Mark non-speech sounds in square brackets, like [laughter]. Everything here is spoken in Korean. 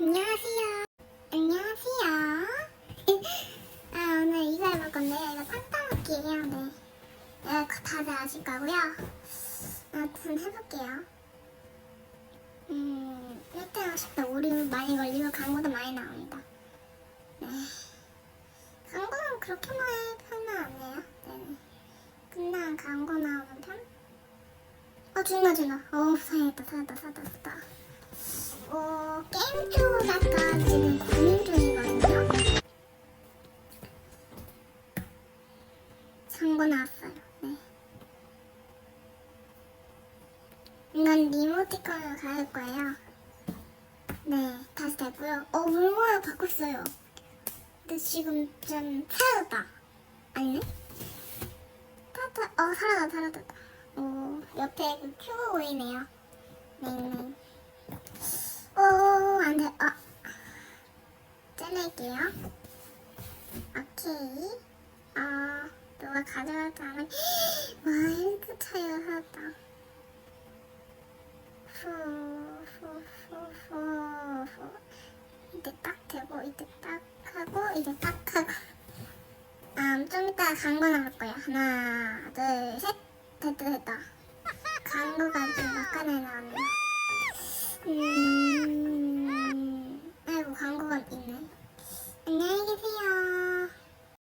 안녕하세요. 안녕하세요. [laughs] 아, 오늘 이거 해볼 건데요. 이거 땅따먹기예요. 네. 네, 다들 아실 거고요. 아무튼 해볼게요. 음, 1등 하고 싶다. 오류 많이 걸리고 광고도 많이 나옵니다. 네. 광고는 그렇게 많이 편은 아니에요. 네네. 끝난 광고 나오는 편? 어, 준다, 준다. 어, 살았다, 살았다, 살았다, 살았다. 어, 게임 쪽다가 지금 고민 중이거든요. 상고 나왔어요. 네. 이건 리모티콘으로 갈 거예요. 네, 다시 됐고요. 어, 물건을 바꿨어요. 근데 지금 좀 사라졌다. 아니네? 살았다. 어, 살아다, 살아다. 어, 옆에 그 큐브 보이네요. 네, 네. 오, 안 돼. 아. 잘릴게요. 오케이. 아, 누가 가져갈지 [gasps] 안 하... 와, 이렇게 차이가 살았다. 후, 후, 후, 후, 후. 이제 딱 되고, 이제 딱 하고, 이제 딱 하고. 음, 좀 이따 광고 나올 거예요. 하나, 둘, 셋. 됐다, 됐다. 광고가